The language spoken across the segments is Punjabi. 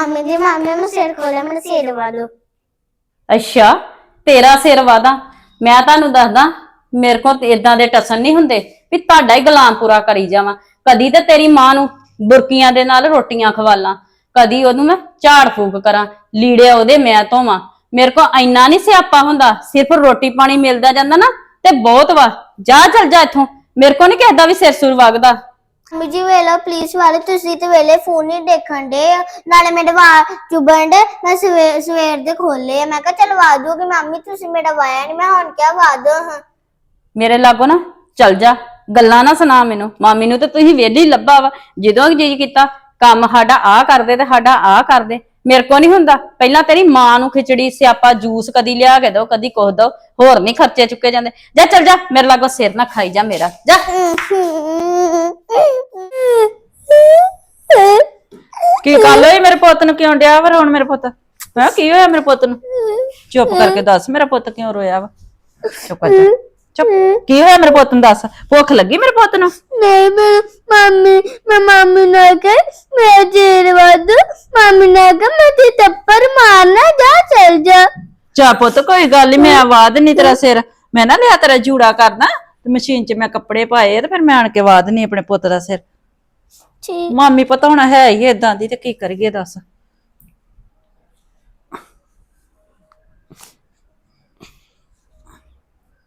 ਮੰਮੀ ਦੀ ਮਾਮੇ ਨੂੰ ਸਿਰ ਖੋਲਿਆ ਮੈਨੂੰ ਸਿਰ ਵਾਲੋ ਅੱਛਾ, ਤੇਰਾ ਸਿਰ ਵਾਦਾ। ਮੈਂ ਤੁਹਾਨੂੰ ਦੱਸਦਾ, ਮੇਰੇ ਕੋਲ ਇਦਾਂ ਦੇ ਟਸਨ ਨਹੀਂ ਹੁੰਦੇ ਵੀ ਤੁਹਾਡਾ ਹੀ ਗੁਲਾਮ ਪੂਰਾ ਕਰੀ ਜਾਵਾਂ। ਕਦੀ ਤੇ ਤੇਰੀ ਮਾਂ ਨੂੰ ਬੁਰਕੀਆਂ ਦੇ ਨਾਲ ਰੋਟੀਆਂ ਖਵਾਲਾਂ ਕਦੀ ਉਹਨੂੰ ਮੈਂ ਝਾੜ ਫੂਕ ਕਰਾਂ, ਲੀੜੇ ਉਹਦੇ ਮੈਂ ਧੋਵਾਂ। ਮੇਰੇ ਕੋਲ ਇੰਨਾ ਨਹੀਂ ਸਿਆਪਾ ਹੁੰਦਾ, ਸਿਰਫ ਰੋਟੀ ਪਾਣੀ ਮਿਲਦਾ ਜਾਂਦਾ ਨਾ, ਤੇ ਬਹੁਤ ਵਾ। ਜਾ ਚੱਲ, ਜਾ ਇੱਥੋਂ। ਮੇਰੇ ਕੋਲ ਨਹੀਂ ਕਿਸੇ ਦਾ ਵੀ ਸਿਰ ਸੁਰ ਵਗਦਾ। ਮੰਮੀ ਵੇਲੋ ਪਲੀਜ਼ ਵਾਲੇ, ਤੁਸੀਂ ਤੇ ਵੇਲੇ ਫੋਨ ਹੀ ਦੇਖਣ ਦੇ ਨਾਲੇ ਮੇਰੇ ਵਾਲ ਚੁਬਣ ਮੈਂ ਸਵੇਰ ਸਵੇਰ ਦੇ ਖੋਲੇ ਆ। ਮੈਂ ਕਿਹਾ ਚਲ ਵਾ ਦੋਗੇ ਮੰਮੀ, ਤੁਸੀਂ ਮੇਰਾ ਵਾਇਆ ਨਹੀਂ ਮੈਂ ਹੁਣ ਕਿਆ ਵਾ ਹਾਂ। ਮੇਰੇ ਲਾਗੋ ਨਾ ਚੱਲ ਜਾ, ਗੱਲਾਂ ਨਾ ਸੁਣਾ ਮੈਨੂੰ। ਮਾਮੀ ਨੂੰ ਤੇ ਤੁਸੀਂ ਵੇਲੀ ਲੱਭਾ ਵਾ। ਜਦੋਂ ਜੀ ਕੀਤਾ, ਕੰਮ ਸਾਡਾ ਆ ਕਰਦੇ ਤੇ ਸਾਡਾ ਆ ਕਰਦੇ। ਮੇਰੇ ਕੋ ਨਹੀਂ ਹੁੰਦਾ। ਪਹਿਲਾਂ ਤੇਰੀ ਮਾਂ ਨੂੰ ਖਿਚੜੀ, ਸਿਆਪਾ, ਜੂਸ ਕਦੀ ਲਿਆ ਕੇ ਦੋ ਕਦੀ ਕੁਛ ਦੋ ਹੋਰ ਨਹੀਂ ਖਰਚੇ ਚੁੱਕੇ ਜਾਂਦੇ। ਜਾ ਚੱਲ ਜਾ, ਮੇਰੇ ਲਾਗੋ ਸਿਰ ਨਾ ਖਾਈ ਜਾ ਮੇਰਾ। ਜਾ। ਕੀ ਗੱਲ ਹੋਈ ਮੇਰੇ ਪੁੱਤ ਨੂੰ? ਕਿਉਂ ਡਿਆ ਵਾ ਰੋਣ ਮੇਰੇ ਪੁੱਤ? ਹਾਂ ਕੀ ਹੋਇਆ ਮੇਰੇ ਪੁੱਤ ਨੂੰ? ਚੁੱਪ ਕਰਕੇ ਦੱਸ, ਮੇਰਾ ਪੁੱਤ ਕਿਉਂ ਰੋਇਆ ਵਾ? ਚੁੱਪ ਕਰ ਜਾ। ਚੁੱਪ। ਕੀ ਹੋਇਆ ਮੇਰੇ ਪੁੱਤ ਨੂੰ ਦੱਸ? ਭੁੱਖ ਲੱਗੀ ਮੇਰੇ ਪੁੱਤ ਨੂੰ? ਨਹੀਂ, ਮੈਂ ਮੈਂ ਤੇ ਤੱਪਰ ਮਾਰਨਾ ਜਾ ਚੱਲ ਜਾ। ਚਾ ਪੁੱਤ ਕੋਈ ਗੱਲ ਨਹੀਂ ਮੈਂ ਆਵਾਜ਼ ਨਹੀਂ ਤੇਰਾ ਸਿਰ। ਮੈਂ ਨਾ ਲਿਆ ਤੇਰਾ ਜੂੜਾ ਕਰਨਾ ਤੇ ਮਸ਼ੀਨ 'ਚ ਮੈਂ ਕੱਪੜੇ ਪਾਏ ਆ ਤੇ ਫਿਰ ਮੈਂ ਆਣ ਕੇ ਆਵਾਜ਼ ਨਹੀਂ ਆਪਣੇ ਪੁੱਤ ਦਾ ਸਿਰ। ਠੀਕ। ਮਾਮੀ ਪਤਾ ਹੋਣਾ ਹੈ ਹੀ ਇਦਾਂ ਦੀ ਤੇ ਕੀ ਕਰੀਏ ਦੱਸ।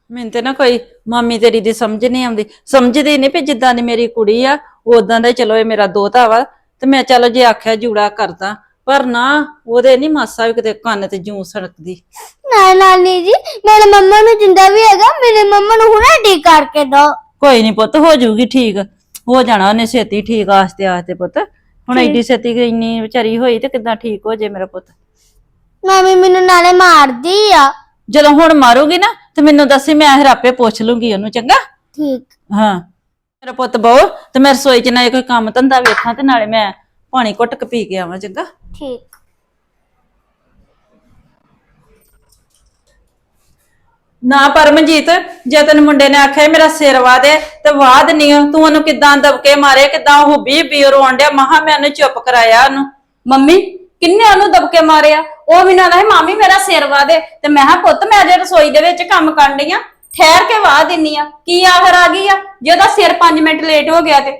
ਮੈਨੂੰ ਤੇ ਨਾ ਕੋਈ ਮਾਮੀ ਤੇਰੀ ਦੀ ਸਮਝ ਨਹੀਂ ਆਉਂਦੀ। ਸਮਝਦੀ ਨਹੀਂ ਵੀ ਜਿੱਦਾਂ ਦੀ ਮੇਰੀ ਕੁੜੀ ਆ ਉਦਾਂ ਦਾ ਹੀ ਚਲੋ ਇਹ ਮੇਰਾ ਦੋਤਾ ਵਾ ਤੇ ਮੈਂ ਚਲੋ ਜੇ ਆਖਿਆ ਜੂੜਾ ਕਰਦਾ ਪਰ ਨਾ ਉਹਦੇ ਨਹੀਂ ਮਾਸਾ ਵੀ ਕਿਤੇ ਕੰਨ ਤੇ ਜੂੰ ਸੜਕਦੀ। ਨਾ ਨਾਨੀ ਜੀ ਮੇਰੇ ਮੰਮਾ ਨੂੰ ਜਿੰਦਾ ਵੀ ਹੈਗਾ ਮੇਰੇ ਮੰਮਾ ਨੂੰ ਹੁਣੇ ਡੀ ਕਰਕੇ ਦੋ। ਕੋਈ ਨਹੀਂ ਪੁੱਤ ਹੋ ਜਾਊਗੀ ਠੀਕ ਹੋ ਜਾਣਾ ਉਹਨੇ ਛੇਤੀ ਠੀਕ ਆਸਤੇ ਆਸਤੇ ਪੁੱਤ। ਹੁਣ ਐਡੀ ਛੇਤੀ ਇੰਨੀ ਵਿਚਾਰੀ ਹੋਈ ਤੇ ਕਿੱਦਾਂ ਠੀਕ ਹੋ ਜੇ ਮੇਰਾ ਪੁੱਤ। ਮੰਮੀ ਮੈਨੂੰ ਨਾਲੇ ਮਾਰਦੀ ਆ। ਜਦੋਂ ਹੁਣ ਮਾਰੂਗੀ ਨਾ ਤੇ ਮੈਨੂੰ ਦੱਸੀ ਮੈਂ ਹਰਾਪੇ ਪੁੱਛ ਲੂੰਗੀ ਉਹਨੂੰ ਚੰਗਾ? ਠੀਕ। ਹਾਂ। ਮੇਰਾ ਪੁੱਤ ਬਹੁ ਤੇ ਮੈਂ ਰਸੋਈ 'ਚ ਨਾ ਕੋਈ ਕੰਮ ਧੰਦਾ ਵੇਖਾਂ ਤੇ ਨਾਲੇ ਮੈਂ ਪਾਣੀ ਘੁੱਟ ਕੇ ਪੀ ਕੇ ਆਵਾਂ ਚੰਗਾ? ਠੀਕ। ਨਾ ਪਰਮਜੀਤ ਜੇ ਤੈਨੂੰ ਮੁੰਡੇ ਨੇ ਆਖਿਆ ਮੇਰਾ ਸਿਰ ਵਾ ਦੇ ਤੇ ਵਾਦ ਨਹੀਂ ਤੂੰ ਉਹਨੂੰ ਕਿਦਾਂ ਦਬਕੇ ਮਾਰੇ ਕਿਦਾਂ ਉਹ ਬੀ ਬੀ ਰੋਣ ਡਿਆ? ਮਹਾ ਮੈਂ ਉਹਨੂੰ ਚੁੱਪ ਕਰਾਇਆ ਉਹਨੂੰ। ਮੰਮੀ ਕਿੰਨੇ ਉਹਨੂੰ ਦਬਕੇ ਮਾਰਿਆ? ਉਹ ਮੈਨੂੰ ਆਦਾ ਮਾਮੀ ਮੇਰਾ ਸਿਰ ਵਾ ਦੇ। ਤੇ ਮੈਂ ਕਿਹਾ ਪੁੱਤ ਮੈਂ ਅਜੇ ਰਸੋਈ ਦੇ ਵਿੱਚ ਕੰਮ ਕਰਨ ਡਈ ਆ। ਠਹਿਰ ਕੇ ਵਾਹ ਦਿੰਨੀ ਆ। ਕੀ ਆਖਰ ਆ ਗਈ ਆ? ਜੇ ਉਹਦਾ ਸਿਰ 5 ਮਿੰਟ ਲੇਟ ਹੋ ਗਿਆ ਤੇ।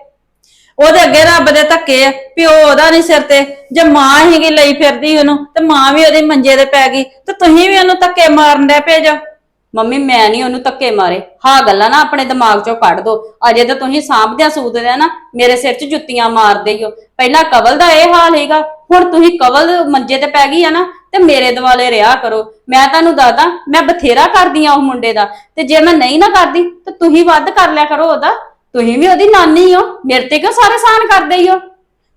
ਉਹਦੇ ਅੱਗੇ ਰੱਬ ਦੇ ਧੱਕੇ ਆ, ਪਿਓ ਉਹਦਾ ਨਹੀਂ ਸਿਰ ਤੇ। ਜੇ ਮਾਂ ਹੀਗੀ ਲਈ ਫਿਰਦੀ ਉਹਨੂੰ, ਤੇ ਮਾਂ ਵੀ ਉਹਦੇ ਮੰਜੇ ਤੇ ਪੈ ਗਈ। ਤੇ ਤੁਸੀਂ ਵੀ ਉਹਨੂੰ ਧੱਕੇ ਮਾਰਨ ਦੇ ਭੇਜੋ ਮੰਮੀ, ਮੈਂ ਨਹੀਂ ਉਹਨੂੰ ਧੱਕੇ ਮਾਰੇ। ਹਾਂ ਗੱਲਾਂ ਨਾ ਆਪਣੇ ਦਿਮਾਗ ਚੋਂ ਕੱਢ ਦੋ। ਅਜੇ ਤਾਂ ਤੁਸੀਂ ਸਾਂਭਦਿਆਂ ਸੂਦਦੇ ਆ ਨਾ, ਮੇਰੇ ਸਿਰ 'ਚ ਜੁੱਤੀਆਂ ਮਾਰਦੇ ਹੀ ਹੋ। ਪਹਿਲਾਂ ਕਵਲ ਦਾ ਇਹ ਹਾਲ ਹੈਗਾ ਹੁਣ ਤੁਸੀਂ ਕਵਲ ਮੰਜੇ ਤੇ ਪੈ ਗਈ ਆ ਨਾ ਤੇ ਮੇਰੇ ਦਿਵਾਲੇ ਰਿਹਾ ਕਰੋ। ਮੈਂ ਤੁਹਾਨੂੰ ਦੱਸਦਾ ਮੈਂ ਬਥੇਰਾ ਕਰਦੀ ਆ ਉਹ ਮੁੰਡੇ ਦਾ। ਤੇ ਜੇ ਮੈਂ ਨਹੀਂ ਨਾ ਕਰਦੀ ਤੇ ਤੁਸੀਂ ਵੱਧ ਕਰ ਲਿਆ ਕਰੋ ਉਹਦਾ। ਤੁਸੀਂ ਵੀ ਉਹਦੀ ਨਾਨੀ ਹੋ ਮੇਰੇ ਤੇ ਕਿਉਂ ਸਾਰੇ ਸਾਨ ਕਰਦੇ ਹੀ ਹੋ?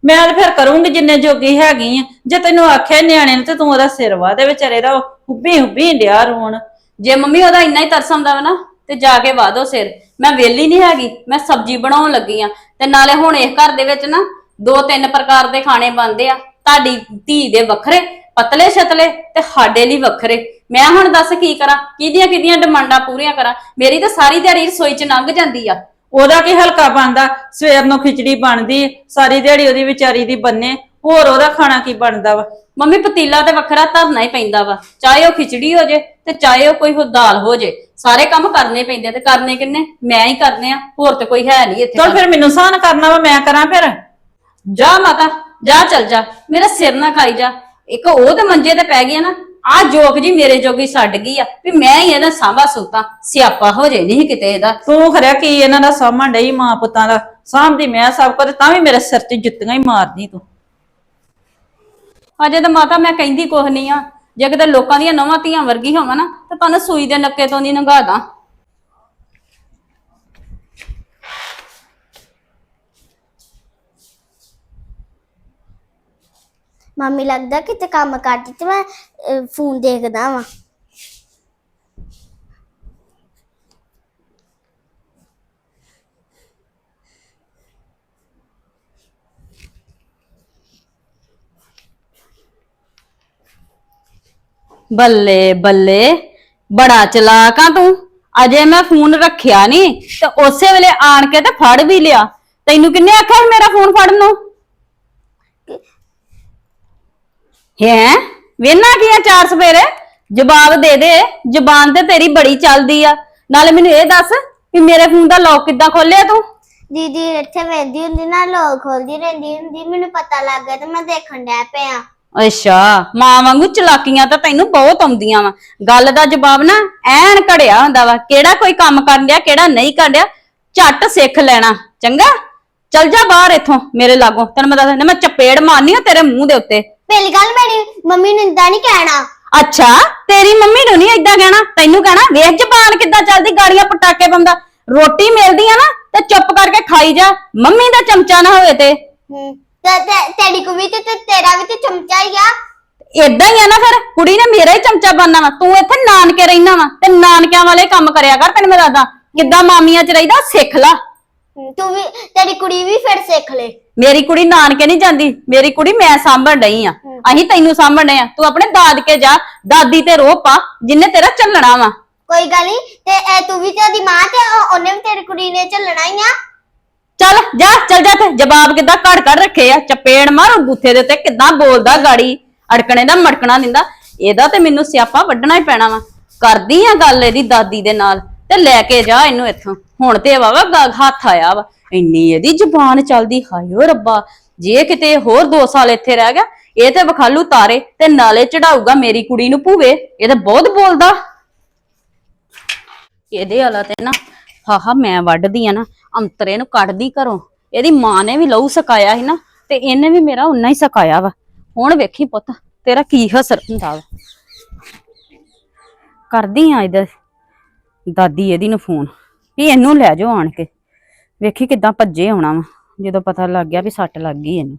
ਮੈਂ ਤਾਂ ਫਿਰ ਕਰੂੰਗੀ ਜਿੰਨੇ ਜੋਗੀ ਹੈਗੀ ਆ। ਜੇ ਤੈਨੂੰ ਆਖਿਆ ਨਿਆਣੇ ਨੂੰ ਤੇ ਤੂੰ ਉਹਦਾ ਸਿਰ ਵਾ ਦੇ ਵਿਚਾਰੇ ਦਾ ਹੁੱਬੀ ਹੁੱਬੀ ਡਿਆ ਰੋਣ। ਜੇ ਮੰਮੀ ਉਹਦਾ ਇੰਨਾ ਹੀ ਤਰਸ ਆਉਂਦਾ ਵਾ ਨਾ ਤੇ ਜਾ ਕੇ ਵਾਦੋ ਸਿਰ। ਮੈਂ ਵਿਹਲੀ ਨਹੀਂ ਹੈਗੀ ਮੈਂ ਸਬਜ਼ੀ ਬਣਾਉਣ ਲੱਗੀ ਆ। ਤੇ ਨਾਲੇ ਹੁਣ ਇਸ ਘਰ ਦੇ ਵਿੱਚ ਨਾ ਦੋ ਤਿੰਨ ਪ੍ਰਕਾਰ ਦੇ ਖਾਣੇ ਬਣਦੇ ਆ। ਤੁਹਾਡੀ ਧੀ ਦੇ ਵੱਖਰੇ ਪਤਲੇ ਛਤਲੇ ਤੇ ਸਾਡੇ ਲਈ ਵੱਖਰੇ। ਮੈਂ ਹੁਣ ਦੱਸ ਕੀ ਕਰਾਂ? ਕਿਹਦੀਆਂ ਕਿਹਦੀਆਂ ਡਿਮਾਂਡਾਂ ਪੂਰੀਆਂ ਕਰਾਂ? ਮੇਰੀ ਤਾਂ ਸਾਰੀ ਦਿਹਾੜੀ ਰਸੋਈ 'ਚ ਲੰਘ ਜਾਂਦੀ ਆ। ਉਹਦਾ ਕੀ ਹਲਕਾ ਬਣਦਾ? ਸਵੇਰ ਨੂੰ ਖਿਚੜੀ ਬਣਦੀ ਸਾਰੀ ਦਿਹਾੜੀ ਉਹਦੀ ਵਿਚਾਰੀ ਦੀ ਬੰਨੇ। ਹੋਰ ਉਹਦਾ ਖਾਣਾ ਕੀ ਬਣਦਾ ਵਾ? ਮੰਮੀ ਪਤੀਲਾ ਤੇ ਵੱਖਰਾ ਧਰਨਾ ਹੀ ਪੈਂਦਾ ਵਾ। ਚਾਹੇ ਉਹ ਖਿਚੜੀ ਹੋ ਜੇ ਤੇ ਚਾਹੇ ਉਹ ਕੋਈ ਹੋਰ ਦਾਲ ਹੋ ਜੇ। ਸਾਰੇ ਕੰਮ ਕਰਨੇ ਪੈਂਦੇ ਆ ਤੇ ਕਰਨੇ ਕਿੰਨੇ? ਮੈਂ ਹੀ ਕਰਨੇ ਆ ਹੋਰ ਤੇ ਕੋਈ ਹੈ ਨਹੀਂ ਇੱਥੇ ਤਾਂ ਫਿਰ ਮੈਨੂੰ ਸਾਨ ਕਰਨਾ ਵਾ ਮੈਂ ਕਰਾਂ ਫਿਰ। ਜਾ ਮਾਤਾ ਜਾ ਚੱਲ ਜਾ। ਮੇਰਾ ਸਿਰ ਨਾ ਖਾਈ ਜਾ। ਇੱਕ ਉਹ ਤੇ ਮੰਜੇ ਤੇ ਪੈ ਗਈ ਆ ਨਾ ਆ ਜੋਕ ਜੀ ਮੇਰੇ ਜੋਗੀ ਛੱਡ ਗਈ ਆ ਵੀ ਮੈਂ ਹੀ ਇਹਦਾ ਸਾਂਭਾ ਸੂਤਾ ਸਿਆਪਾ ਹੋ ਜੇ ਨਹੀਂ ਕਿਤੇ ਇਹਦਾ। ਤੂੰ ਖਰਿਆ ਕੀ ਇਹਨਾਂ ਦਾ ਸਾਹਮਣ ਡਈ ਮਾਂ ਪੁੱਤਾਂ ਦਾ ਸਾਂਭਦੀ ਮੈਂ ਸਭ ਕੁਝ ਤਾਂ ਵੀ ਮੇਰੇ ਸਿਰ 'ਚ ਜੁੱਤੀਆਂ ਹੀ ਮਾਰਦੀ ਤੂੰ। ਅਜੇ ਤਾਂ ਮਾਤਾ ਮੈਂ ਕਹਿੰਦੀ ਕੁਛ ਨਹੀਂ ਆ ਜੇ ਕਿਤੇ ਲੋਕਾਂ ਦੀਆਂ ਨਵਾਂ ਧੀਆਂ ਵਰਗੀ ਹੋਵਾਂ ਨਾ ਤਾਂ ਤੁਹਾਨੂੰ ਸੂਈ ਦੇ ਨੱਕੇ ਤੋਂ ਨਹੀਂ ਨੰਗਾ ਦਾਂ ਮੰਮੀ ਲੱਗਦਾ ਕਿਤੇ ਕੰਮ ਕਰਦੀ ਤੇ ਮੈਂ ਫੋਨ ਦੇਖਦਾ ਵਾਂ। ਬੱਲੇ ਬੱਲੇ, ਬੜਾ ਚਲਾਕ ਆ ਤੂੰ। ਅਜੇ ਮੈਂ ਫੋਨ ਰੱਖਿਆ ਨਹੀਂ ਤੇ ਉਸੇ ਵੇਲੇ ਆਣ ਕੇ ਤੇ ਫੜ ਵੀ ਲਿਆ। ਤੈਨੂੰ ਕਿੰਨੇ ਆਖਿਆ ਸੀ ਮੇਰਾ ਫੋਨ ਫੜਨ ਨੂੰ? ਹੈ? ਵੇਨਾ ਕੀ ਆ ਚਾਰ ਸਵੇਰੇ? ਜਵਾਬ ਦੇ ਦੇ। ਜ਼ਬਾਨ ਤੇ ਤੇਰੀ ਬੜੀ ਚੱਲਦੀ ਆ। ਨਾਲੇ ਮੈਨੂੰ ਇਹ ਦੱਸ ਵੀ ਮੇਰੇ ਫੋਨ ਦਾ ਲੌਕ ਕਿੱਦਾਂ ਖੋਲਿਆ ਤੂੰ? ਦੀਦੀ ਇੱਥੇ ਵੇਂਦੀ ਹੁੰਦੀ ਨਾ ਲੋਕ ਖੋਲਦੀ ਰਹਿੰਦੀ ਹੁੰਦੀ। ਮੈਨੂੰ ਪਤਾ ਲੱਗ ਗਿਆ ਤੇ ਮੈਂ ਦੇਖਣ ਡੈ ਪਿਆ। ਅੱਛਾ ਮਾਂ ਵਾਂਗੂ ਚਲਾਕੀਆਂ ਤਾਂ ਤੈਨੂੰ ਬਹੁਤ ਆਉਂਦੀਆਂ ਵਾ। ਗੱਲ ਦਾ ਜਵਾਬ ਨਾ ਐਨ ਘੜਿਆ ਹੁੰਦਾ ਵਾ। ਕਿਹੜਾ ਕੋਈ ਕੰਮ ਕਰਨ ਡਿਆ ਕਿਹੜਾ ਨਹੀਂ ਕਰਨ ਡਿਆ ਝੱਟ ਸਿੱਖ ਲੈਣਾ। ਚੰਗਾ? ਚੱਲ ਜਾ ਬਾਹਰ ਇੱਥੋਂ ਮੇਰੇ ਲਾਗੋਂ। ਤੈਨੂੰ ਮੈਂ ਦੱਸਦਾ ਮੈਂ ਚਪੇੜ ਮਾਰਨੀ ਆ ਤੇਰੇ ਮੂੰਹ ਦੇ ਉੱਤੇ। ਪਹਿਲੀ ਗੱਲ ਮੇਰੀ ਮੰਮੀ ਨੂੰ ਇੰਦਾ ਨਹੀਂ ਕਹਿਣਾ। ਅੱਛਾ ਤੇਰੀ ਮੰਮੀ ਨੂੰ ਨਹੀਂ ਏਦਾਂ ਕਹਿਣਾ? ਤੈਨੂੰ ਕਹਿਣਾ ਵੇਖ ਜ਼ਬਾਨ ਕਿੱਦਾਂ ਚੱਲਦੀ ਗਾੜੀਆਂ ਪਟਾਕੇ ਬੰਦਾ। ਰੋਟੀ ਮਿਲਦੀ ਆ ਨਾ ਤੇ ਚੁੱਪ ਕਰਕੇ ਖਾਈ ਜਾ। ਮੰਮੀ ਦਾ ਚਮਚਾ ਨਾ ਹੋਵੇ ਤੇ। ਹੂੰ ਤੇ ਤੇ- ਤੇਰੀ ਕੁੜੀ ਤੇ ਤੇ ਤੇਰਾ ਵੀ ਤੇ ਚਮਚਾ ਹੀ ਆ। ਏਦਾਂ ਹੀ ਆ ਨਾ ਫਿਰ ਕੁੜੀ ਨੇ ਮੇਰਾ ਹੀ ਚਮਚਾ ਬਣਨਾ ਵਾ। ਤੂੰ ਇੱਥੇ ਨਾਨਕੇ ਰਹਿਣਾ ਵਾ ਤੇ ਨਾਨਕਿਆਂ ਵਾਲੇ ਕੰਮ ਕਰਿਆ ਕਰ ਤੈਨੂੰ ਮੈਂ ਦੱਸਦਾ। ਕਿੱਦਾਂ ਮਾਮੀਆਂ ਚ ਰਹੀਦਾ ਸਿੱਖ ਲਾ। ਹੂੰ, ਤੂੰ ਵੀ ਤੇਰੀ ਕੁੜੀ ਵੀ ਫਿਰ ਸਿੱਖ ਲੈ। ਮੇਰੀ ਕੁੜੀ ਨਾਨਕੇ ਨਹੀਂ ਜਾਂਦੀ ਮੇਰੀ ਕੁੜੀ ਮੈਂ ਸਾਂਭਣ ਡਈ ਆ। ਅਸੀਂ ਤੈਨੂੰ ਸਾਂਭਣ ਡਏ ਆ। ਤੂੰ ਆਪਣੇ ਦਾਦਕੇ ਜਾ ਦਾਦੀ ਤੇ ਰੋਹ ਪਾ ਜਿੰਨੇ ਤੇਰਾ ਚੱਲਣਾ ਵਾ। ਕੋਈ ਗੱਲ ਨਹੀਂ ਤੇ ਇਹ ਤੂੰ ਵੀ ਤੇ ਉਹਦੀ ਮਾਂ ਤੇ ਉਹ- ਉਹਨੇ ਵੀ ਤੇਰੀ ਕੁੜੀ ਨੇ ਚੱਲਣਾ ਹੀ ਆ। ਚੱਲ ਜਾ ਚੱਲ ਜਾ ਤੇ ਜਵਾਬ ਕਿੱਦਾਂ ਘੜ ਘੜ ਰੱਖੇ ਆ? ਚਪੇੜ ਮਾਰ ਬੁੱਥੇ ਦੇ ਤੇ ਕਿੱਦਾਂ ਬੋਲਦਾ ਗਾੜੀ? ਅੜਕਣੇ ਦਾ ਮੜਕਣਾ ਦਿੰਦਾ। ਇਹਦਾ ਤੇ ਮੈਨੂੰ ਸਿਆਪਾ ਵੱਢਣਾ ਹੀ ਪੈਣਾ ਵਾ। ਕਰਦੀ ਆ ਗੱਲ ਇਹਦੀ ਦਾਦੀ ਦੇ ਨਾਲ। ਤੇ ਲੈ ਕੇ ਜਾ ਇਹਨੂੰ ਇੱਥੋਂ। ਹੁਣ ਤੇ ਵਾਵਾ ਗ- ਹੱਥ ਆਇਆ ਵਾ। ਇੰਨੀ ਇਹਦੀ ਜ਼ੁਬਾਨ ਚੱਲਦੀ, ਹਾਏ ਰੱਬਾ। ਜੇ ਕਿਤੇ ਹੋਰ 2 ਸਾਲ ਇੱਥੇ ਰਹਿ ਗਿਆ, ਇਹ ਤੇ ਵਖਾਲੂ ਤਾਰੇ ਤੇ ਨਾਲੇ ਚੜਾਊਗਾ ਮੇਰੀ ਕੁੜੀ ਨੂੰ ਭੂਵੇ। ਇਹ ਤੇ ਬਹੁਤ ਬੋਲਦਾ। ਇਹਦੇ ਵਾਲਾ ਤੇ ਨਾ, ਹਾਹਾ, ਮੈਂ ਵੱਢਦੀ ਆ ਨਾ, ਅੰਤਰੇ ਨੂੰ ਕੱਢਦੀ ਘਰੋਂ। ਇਹਦੀ ਮਾਂ ਨੇ ਵੀ ਲਹੂ ਸਕਾਇਆ ਸੀ ਨਾ, ਤੇ ਇਹਨੇ ਵੀ ਮੇਰਾ ਉਨਾ ਹੀ ਸਕਾਇਆ ਵਾ। ਹੁਣ ਵੇਖੀ ਪੁੱਤ, ਤੇਰਾ ਕੀ ਹਸਰ ਹੁੰਦਾ ਵਾ। ਕਰਦੀ ਆ ਇਹਦੇ ਦਾਦੀ ਇਹਦੀ ਨੂੰ ਫੋਨ ਵੀ ਇਹਨੂੰ ਲੈ ਜਾਓ ਆਣ ਕੇ। ਵੇਖੀ ਕਿਦਾਂ ਭੱਜੇ ਆਉਣਾ ਵਾ ਜਦੋਂ ਪਤਾ ਲੱਗ ਗਿਆ ਵੀ ਸੱਟ ਲੱਗ ਗਈ ਇਹਨੂੰ।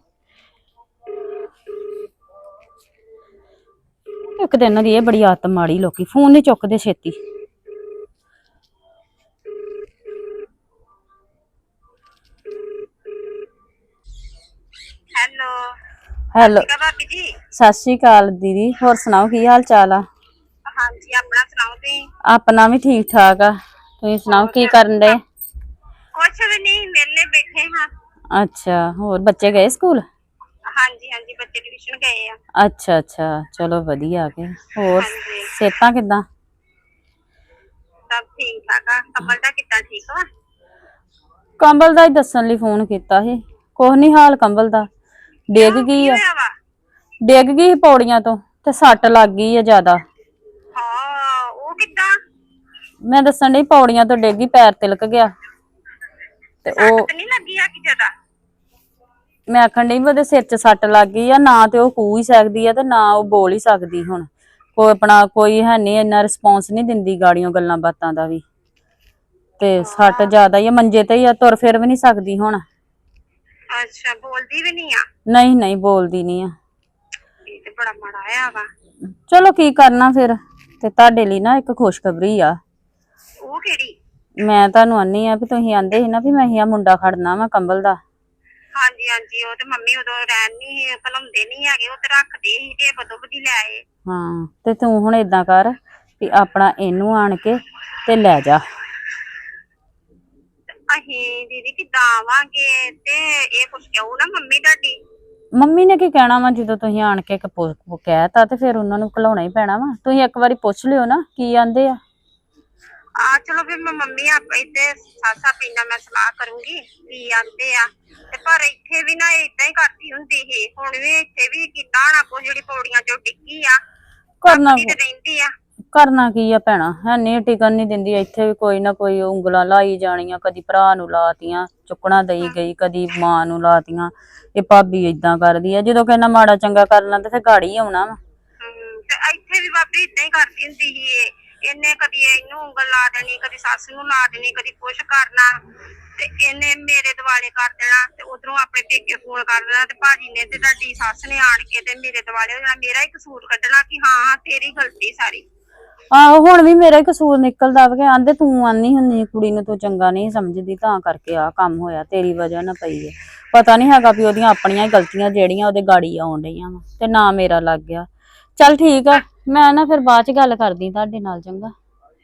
ਇੱਕ ਦਿਨ ਦੀ ਇਹ ਬੜੀ ਆਦਤ ਮਾੜੀ ਲੋਕੀ ਫੋਨ ਨਹੀਂ ਚੁੱਕਦੇ ਛੇਤੀ। ਹੈਲੋ। ਹੈਲੋ। ਕਾ ਭਾਬੀ ਜੀ। ਸਤਿ ਸ਼੍ਰੀ ਅਕਾਲ ਦੀਦੀ ਹੋਰ ਸੁਣਾਓ ਕੀ ਹਾਲ ਚਾਲ ਆ? ਹਾਂਜੀ ਆਪਣਾ ਤੁਸੀਂ? ਆਪਣਾ ਵੀ ਠੀਕ ਠਾਕ ਆ। ਤੁਸੀਂ ਸੁਣਾਓ ਕੀ ਕਰਨ ਦੇ ਕੁਛ ਵੀ ਨਹੀਂ ਵਿਹਲੇ ਬੈਠੇ ਹਾਂ। ਅੱਛਾ ਹੋਰ ਬੱਚੇ ਗਏ ਸਕੂਲ? ਹਾਂਜੀ ਹਾਂਜੀ ਬੱਚੇ ਟਿਊਸ਼ਨ ਗਏ ਆ। ਅੱਛਾ ਅੱਛਾ ਚਲੋ ਵਧੀਆ ਆ ਕੇ ਹੋਰ ਹਾਂਜੀ। ਸਿਹਤਾਂ ਕਿਦਾਂ? ਸਭ ਠੀਕ ਠਾਕ ਆ। ਕਮਲ ਦਾ ਕਿੱਦਾਂ ਠੀਕ ਵਾ? ਕੰਬਲ ਦਾ ਹੀ ਦੱਸਣ ਲਈ ਫੋਨ ਕੀਤਾ ਸੀ। ਕੁਛ ਨਹੀਂ ਹਾਲ ਕੰਬਲ ਦਾ। ਡਿੱਗ ਗਈ ਆ। ਹੋਇਆ ਵਾ? ਡਿੱਗ ਗਈ ਸੀ ਪੌੜੀਆਂ ਤੋਂ ਤੇ ਸੱਟ ਲੱਗ ਗਈ ਆ ਜ਼ਿਆਦਾ। ਕਿੱਦਾਂ? ਮੈਂ ਦੱਸਣ ਡਈ ਪੌੜੀਆਂ ਤੋਂ ਡਿੱਗ ਪੈਰ ਤਿਲਕ ਗਿਆ। ਤੇ ਉਹ ਨਹੀਂ ਲੱਗੀ ਆ ਕਿ ਜ਼ਿਆਦਾ? ਮੈਂ ਆਖਣ ਡਈ ਵੀ ਉਹਦੇ ਸਿਰ 'ਚ ਸੱਟ ਲੱਗ ਗਈ ਆ ਨਾ ਤੇ ਉਹ ਕੂ ਹੀ ਸਕਦੀ ਆ ਤੇ ਨਾ ਉਹ ਬੋਲ ਹੀ ਸਕਦੀ ਹੁਣ। ਕੋਈ ਆਪਣਾ ਕੋਈ ਹੈ ਨਹੀਂ ਇੰਨਾ ਰਿਸਪੌਂਸ ਨਹੀਂ ਦਿੰਦੀ ਗਾੜੀਆਂ ਗੱਲਾਂ ਬਾਤਾਂ ਦਾ ਵੀ। ਤੇ ਸੱਟ ਜ਼ਿਆਦਾ ਹੀ ਆ ਮੰਜੇ ਤੇ ਹੀ ਆ ਤੁਰ ਫਿਰ ਵੀ ਨਹੀਂ ਸਕਦੀ ਹੁਣ। ਅੱਛਾ ਬੋਲਦੀ ਵੀ ਨਹੀਂ ਆ? ਨਹੀਂ ਨਹੀਂ ਬੋਲਦੀ ਨਹੀਂ ਆ। ਇਹ ਤੇ ਬੜਾ ਮਾੜਾ ਆ ਵਾ। ਚਲੋ ਕੀ ਕਰਨਾ ਫਿਰ? ਤੇ ਤੁਹਾਡੇ ਲਈ ਨਾ ਇੱਕ ਖੁਸ਼ਖਬਰੀ ਆ। ਉਹ ਕਿਹੜੀ? ਮੈਂ ਤੁਹਾਨੂੰ ਆਨੀ ਆ ਵੀ ਤੁਸੀਂ ਆਂਦੇ ਸੀ ਨਾ ਵੀ ਮੈਂ ਹੀ ਆ ਮੁੰਡਾ ਖੜਨਾ ਵਾ ਕੰਬਲ ਦਾ। ਹਾਂਜੀ ਹਾਂਜੀ ਉਹ ਤੇ ਮੰਮੀ ਉਦੋਂ ਰਹਿਣ ਨਹੀਂ ਭਲਾਉਂਦੇ ਨਹੀਂ ਹੈਗੇ ਉਹ ਤੇ ਰੱਖਦੇ ਸੀ ਤੇ ਬਦੋ ਬਦੀ ਲੈ ਆਏ। ਹਾਂ ਤੇ ਤੂੰ ਹੁਣ ਇਦਾਂ ਕਰ ਵੀ ਆਪਣਾ ਇਹਨੂੰ ਆਣ ਕੇ ਤੇ ਲੈ ਜਾ। ਅਸੀਂ ਦੀਦੀ ਕਿੱਦਾਂ ਆਵਾਂਗੇ ਤੇ ਇਹ ਕੁਛ ਕਿਉਂ ਨਾ ਮੰਮੀ ਤੁਹਾਡੀ। ਮੰਮੀ ਨੇ ਕੀ ਕਹਿਣਾ ਵਾ? ਜਦੋਂ ਤੁਸੀਂ ਆਣ ਕੇ ਕਹਿਤਾ ਤੇ ਫਿਰ ਉਹਨਾਂ ਨੂੰ ਘਲਾਉਣਾ ਹੀ ਪੈਣਾ ਵਾ। ਤੁਸੀਂ ਇੱਕ ਵਾਰੀ ਪੁੱਛ ਲਿਓ ਨਾ ਕੀ ਆਂਦੇ ਆ? ਆ ਚਲੋ ਫਿਰ ਮੈਂ ਮੰਮੀ ਆਪ ਇੱਥੇ ਸਾਸਾ ਪੀਣਾ ਮੈਂ ਸਲਾਹ ਕਰੂੰਗੀ ਕੀ ਆਂਦੇ ਆ। ਤੇ ਪਰ ਇੱਥੇ ਵੀ ਨਾ ਇਦਾਂ ਹੀ ਕਰਦੀ ਹੁੰਦੀ ਸੀ। ਹੁਣ ਵੀ ਇੱਥੇ ਵੀ ਕੀਤਾ ਹੋਣਾ ਕੋ ਜਿਹੜੀ ਪੌੜੀਆਂ ਚੋਂ ਡਿੱਗੀ ਆ ਕਰਨਾ ਤੇ ਰਹਿੰਦੀ ਆ। ਕਰਨਾ ਕੀ ਆ ਭੈਣਾ? ਹੈਨੀ ਨਹੀਂ ਟਿਕਣ ਨਹੀਂ ਦਿੰਦੀ ਇੱਥੇ ਵੀ ਕੋਈ ਨਾ ਕੋਈ ਉਂਗਲਾਂ ਲਾਈ ਜਾਣੀਆਂ ਕਦੀ ਭਰਾ ਨੂੰ ਲਾਤੀਆਂ ਚੁੱਕਣਾ ਦਈ ਗਈ ਕਦੀ ਮਾਂ ਨੂੰ ਲਾਤੀਆਂ। ਇਹ ਭਾਬੀ ਇਦਾਂ ਕਰਦੀ ਆ ਜਦੋਂ ਕਹਿੰਦਾ ਮਾੜਾ ਚੰਗਾ ਕਰ ਤੇ ਫਿਰ ਗਾੜੀ ਆਉਣਾ ਵਾ। ਹਮ, ਤੇ ਇੱਥੇ ਵੀ ਬਾਬੀ ਇਦਾਂ ਹੀ ਕਰਦੀ ਹੁੰਦੀ ਸੀ ਇਹ। ਇਹਨੇ ਕਦੀ ਇਹਨੂੰ ਉਂਗਲ ਲਾ ਦੇਣੀ ਕਦੀ ਸੱਸ ਨੂੰ ਲਾ ਦੇਣੀ ਕਦੀ ਕੁਛ ਕਰਨਾ। ਤੇ ਇਹਨੇ ਮੇਰੇ ਦਿਵਾਲੇ ਕਰ ਦੇਣਾ ਤੇ ਉਧਰੋਂ ਆਪਣੇ ਪੇਕੇ ਫੋਨ ਕਰ ਦੇਣਾ ਤੇ ਭਾਜੀ ਨੇ ਤੇ ਤੁਹਾਡੀ ਸੱਸ ਨੇ ਆਣ ਕੇ ਤੇ ਮੇਰੇ ਦਿਵਾਲੇ ਹੋ ਜਾਣਾ। ਮੇਰਾ ਹੀ ਕਸੂਰ ਕੱਢਣਾ ਕਿ ਹਾਂ ਹਾਂ ਤੇਰੀ ਗਲਤੀ ਸਾਰੀ। ਆਹੋ ਹੁਣ ਵੀ ਮੇਰਾ ਹੀ ਕਸੂਰ ਨਿਕਲਦਾ ਵਾ ਕਿ ਆਂਦੇ ਤੂੰ ਆਨੀ ਹੁੰਨੀ ਕੁੜੀ ਨੂੰ ਤੂੰ ਚੰਗਾ ਨਹੀਂ ਸਮਝਦੀ ਤਾਂ ਕਰਕੇ ਆ ਕੰਮ ਹੋਇਆ ਤੇਰੀ ਵਜ੍ਹਾ ਨਾਲ ਪਈ ਹੈ ਪਤਾ ਨਹੀਂ ਹੈਗਾ ਵੀ ਉਹਦੀਆਂ ਆਪਣੀਆਂ ਹੀ ਗਲਤੀਆਂ ਜਿਹੜੀਆਂ ਉਹਦੇ ਗਾੜੀ ਆਉਣ ਡਈਆਂ ਵਾ ਤੇ ਨਾ ਮੇਰਾ ਲੱਗ ਗਿਆ। ਚੱਲ ਠੀਕ ਆ ਮੈਂ ਨਾ ਫਿਰ ਬਾਅਦ ਚ ਗੱਲ ਕਰਦੀ ਤੁਹਾਡੇ ਨਾਲ ਚੰਗਾ?